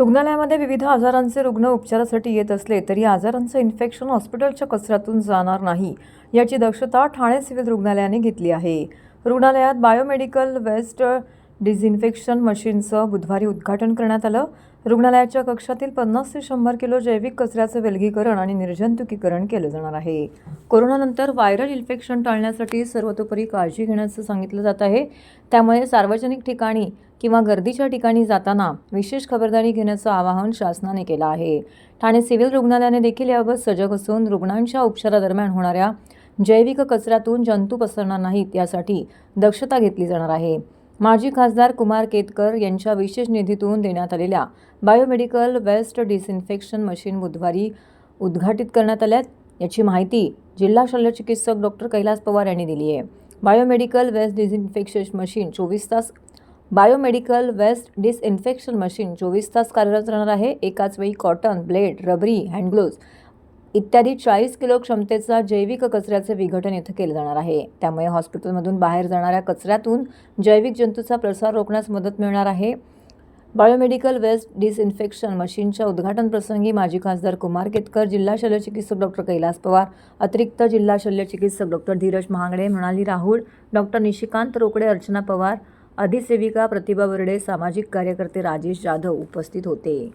रुग्णालयामध्ये विविध आजारांचे रुग्ण उपचारासाठी येत असले तरी आजारांचं इन्फेक्शन हॉस्पिटलच्या कचऱ्यातून जाणार नाही याची दक्षता ठाणे सिव्हिल रुग्णालयाने घेतली आहे. रुग्णालयात बायोमेडिकल वेस्ट डिझिन्फेक्शन मशीनचं बुधवारी उद्घाटन करण्यात आलं. रुग्णालयाच्या कक्षातील पन्नास ते शंभर किलो जैविक कचऱ्याचं विलगीकरण आणि निर्जंतुकीकरण केलं जाणार आहे. कोरोनानंतर व्हायरल इन्फेक्शन टाळण्यासाठी सर्वतोपरी काळजी घेण्याचं सांगितलं जात आहे. त्यामुळे सार्वजनिक ठिकाणी किंवा गर्दीच्या ठिकाणी जाताना विशेष खबरदारी घेण्याचं आवाहन शासनाने केलं आहे. ठाणे सिव्हिल रुग्णालयाने देखील याबाबत सजग असून रुग्णांच्या उपचारादरम्यान होणाऱ्या जैविक कचऱ्यातून जंतू पसरणार नाहीत यासाठी दक्षता घेतली जाणार आहे. माजी खासदार कुमार केतकर यांच्या विशेष निधीतून देण्यात आलेल्या बायोमेडिकल वेस्ट डिसइन्फेक्शन मशीन बुधवारी उद्घाटित करण्यात आल्यात. याची माहिती जिल्हा शल्यचिकित्सक डॉक्टर कैलास पवार यांनी दिली आहे. बायोमेडिकल वेस्ट डिसइन्फेक्शन मशीन चोवीस तास बायोमेडिकल वेस्ट डिसइन्फेक्शन मशीन चोवीस तास कार्यरत राहणार आहे. एकाच वेळी कॉटन ब्लेड रबरी हँडग्लोव्ज इत्यादी चाळीस किलो क्षमतेचा जैविक कचऱ्याचे विघटन इथं केलं जाणार आहे. त्यामुळे हॉस्पिटलमधून बाहेर जाणाऱ्या कचऱ्यातून जैविक जंतूचा प्रसार रोखण्यास मदत मिळणार आहे. बायोमेडिकल वेस्ट डिसइन्फेक्शन मशीनच्या उद्घाटन प्रसंगी माजी खासदार कुमार केतकर जिल्हा शल्यचिकित्सक डॉक्टर कैलास पवार अतिरिक्त जिल्हा शल्यचिकित्सक डॉक्टर धीरज महागडे मृणाली राहुल डॉक्टर निशिकांत रोकडे अर्चना पवार अधिसेविका प्रतिभा बर्डे सामाजिक कार्यकर्ते राजेश जाधव उपस्थित होते.